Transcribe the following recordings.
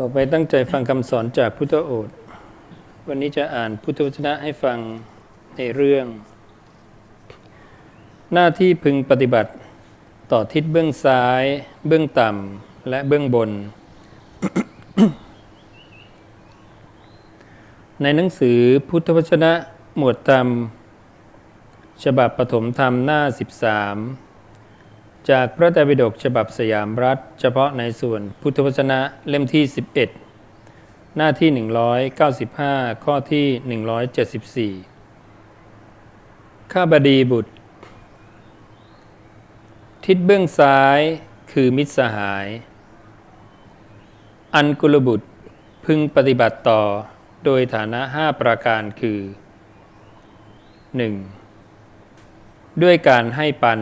ต่อไปตั้งใจฟังคำสอนจากพุทธโอษฐ์วันนี้จะอ่านพุทธวจนะให้ฟังในเรื่อง หน้าที่พึงปฏิบัติต่อทิศเบื้องซ้าย เบื้องต่ำและเบื้องบน ในหนังสือพุทธวจนะหมวดธรรม ฉบับปฐมธรรมหน้า 13 จากพระไตรปิฎกฉบับสยามรัฐ เฉพาะในส่วนพุทธวจนะเล่มที่ 11 หน้าที่ 195 ข้อที่ 174 ข้าบดีบุตร ทิศเบื้องซ้ายคือมิตรสหาย อันกุลบุตรพึงปฏิบัติต่อโดยฐานะห้าประการคือ 1. ด้วยการให้ปัน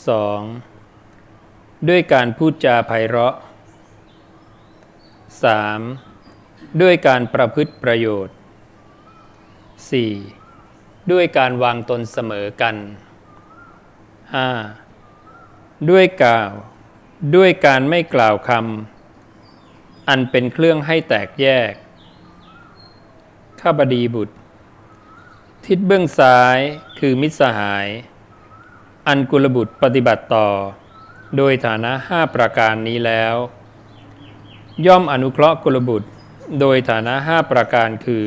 2. ด้วยการพูดจาไพเราะ 3. ด้วยการประพฤติประโยชน์ 4. ด้วยการวางตนเสมอกัน 5. ด้วยกล่าว ด้วยการไม่กล่าวคำอันเป็นเครื่องให้แตกแยก ข้าบดีบุตร ทิศเบื้องซ้ายคือมิตรสหาย อันกุลบุตรปฏิบัติต่อ โดยฐานะห้าประการนี้แล้ว ย่อมอนุเคราะห์กุลบุตรโดยฐานะห้าประการคือ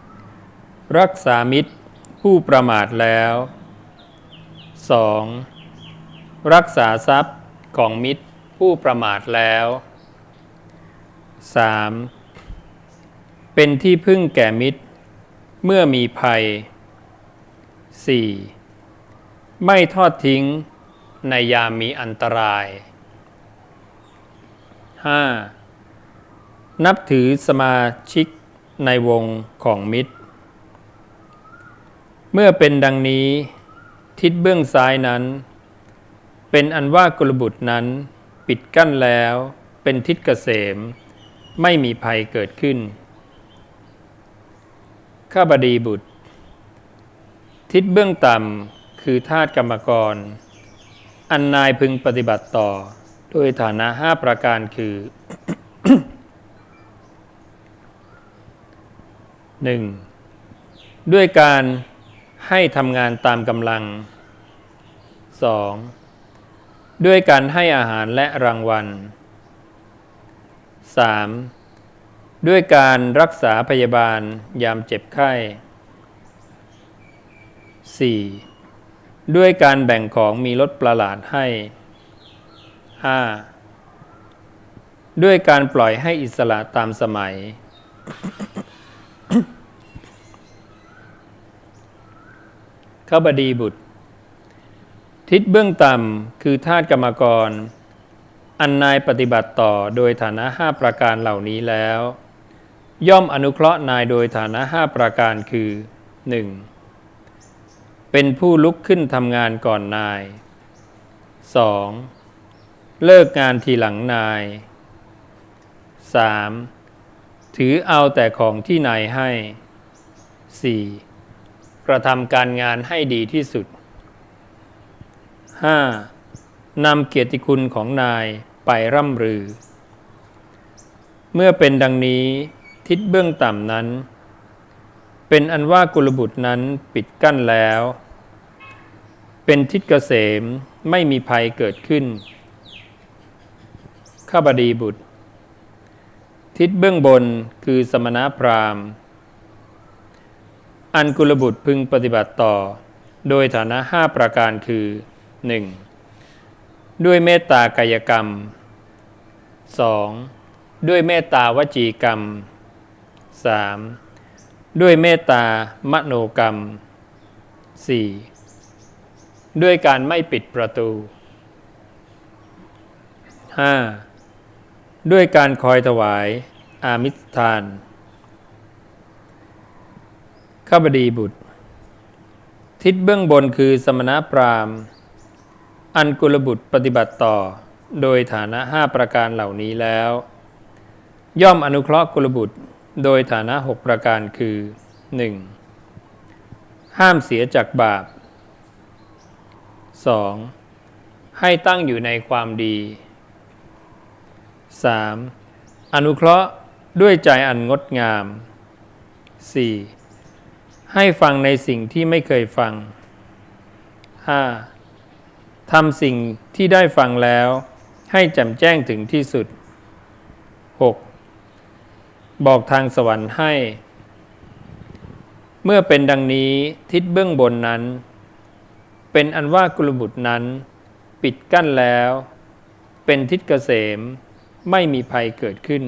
1. รักษามิตรผู้ประมาทแล้ว 2. รักษาทรัพย์ของมิตรผู้ประมาทแล้ว 3. เป็นที่พึ่งแก่มิตร เมื่อมีภัย 4. ไม่ทอดทิ้งในยามมีอันตราย 5. นับถือสมาชิกในวงของมิตร เมื่อเป็นดังนี้ ทิศเบื้องซ้ายนั้น เป็นอันว่ากุลบุตรนั้นปิดกั้นแล้วเป็นทิศเกษม ไม่มีภัยเกิดขึ้น ข้าบดีบุตร ทิศเบื้องต่ำคือธาตุกรรมกร อันนายพึงปฏิบัติต่อ โดยฐานะห้าประการคือ 1. ด้วยการให้ทำงานตามกำลัง 2. ด้วยการให้อาหารและรางวัล 3. ด้วยการรักษาพยาบาลยามเจ็บไข้ 4. ด้วยการแบ่งของมีลดประหลาดให้ 5. ด้วยการปล่อยให้อิสระตามสมัยข้าบดีบุตร ทิศเบื้องต่ำคือธาตุกรรมกร อันนายปฏิบัติต่อโดยฐานะห้าประการเหล่านี้แล้ว ย่อมอนุเคราะห์นายโดยฐานะห้าประการคือ 1. เป็นผู้ลุกขึ้นทำงานก่อนนาย 2. เลิกงานทีหลังนาย 3. ถือเอาแต่ของที่นายให้ 4. กระทำการงานให้ดีที่สุด 5. นำเกียรติคุณของนายไปร่ำรือ เมื่อเป็นดังนี้ทิศเบื้องต่ำนั้น เป็นอันว่ากุลบุตรนั้นปิดกั้นแล้ว เป็นทิศเกษมไม่มีภัยเกิดขึ้น ข้าบดีบุตร ทิศเบื้องบนคือสมณพราหมณ์ อันกุลบุตรพึงปฏิบัติต่อ โดยฐานะห้าประการคือ 1. ด้วยเมตตากายกรรม 2. ด้วยเมตตาวจีกรรม 3. ด้วยเมตตามโนกรรม 4. ด้วยการไม่ปิดประตู 5. ด้วยการคอยถวายอามิสทาน ข้าบดีบุตร ทิศเบื้องบนคือสมณพราหมณ์ อันกุลบุตรปฏิบัติต่อ โดยฐานะห้าประการเหล่านี้แล้ว ย่อมอนุเคราะห์กุลบุตร โดยฐานะหกประการคือ 1. ห้ามเสียจากบาป 2. ให้ตั้งอยู่ในความดี 3. อนุเคราะห์ด้วยใจอันงดงาม 4. ให้ฟังในสิ่งที่ไม่เคยฟัง 5. ทำสิ่งที่ได้ฟังแล้ว ให้แจ่มแจ้งถึงที่สุด 6. บอกทางสวรรค์ให้ เมื่อเป็นดังนี้ทิศเบื้องบนนั้น เป็นอันว่ากุลบุตรนั้น ปิดกั้นแล้ว เป็นทิศเกษมไม่มีภัยเกิดขึ้น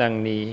ดังนี้